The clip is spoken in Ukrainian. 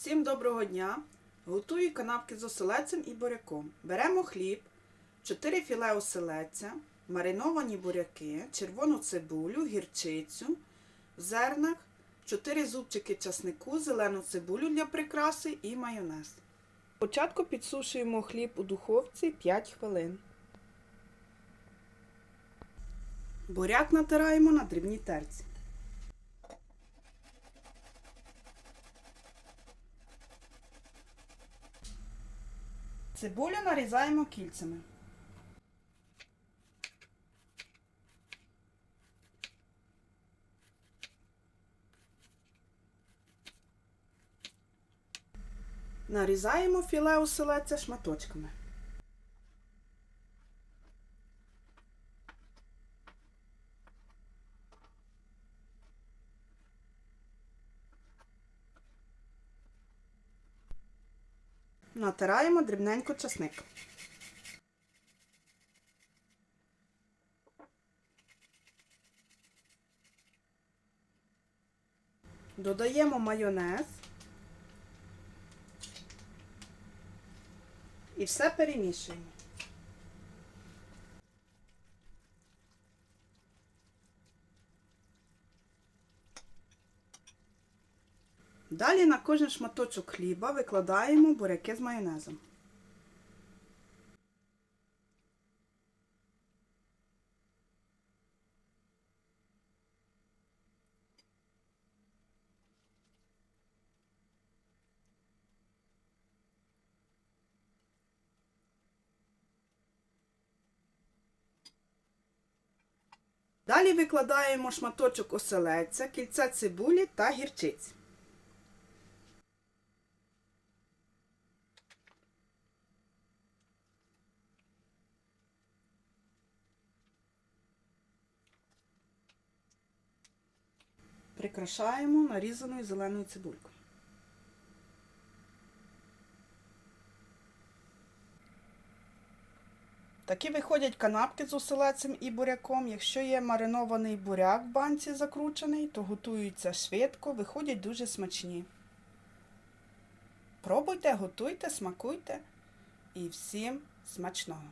Всім доброго дня! Готую канапки з оселедцем і буряком. Беремо хліб, 4 філе оселедця, мариновані буряки, червону цибулю, гірчицю, в зернах, 4 зубчики часнику, зелену цибулю для прикраси і майонез. Спочатку підсушуємо хліб у духовці 5 хвилин. Буряк натираємо на дрібній терці. Цибулю нарізаємо кільцями. Нарізаємо філе оселедця шматочками. Натираємо дрібненько часник. Додаємо майонез і все перемішуємо. Далі на кожен шматочок хліба викладаємо буряки з майонезом. Далі викладаємо шматочок оселедця, кільце цибулі та гірчиці. Прикрашаємо нарізаною зеленою цибулькою. Такі виходять канапки з оселедцем і буряком. Якщо є маринований буряк в банці закручений, то готуються швидко, виходять дуже смачні. Пробуйте, готуйте, смакуйте і всім смачного!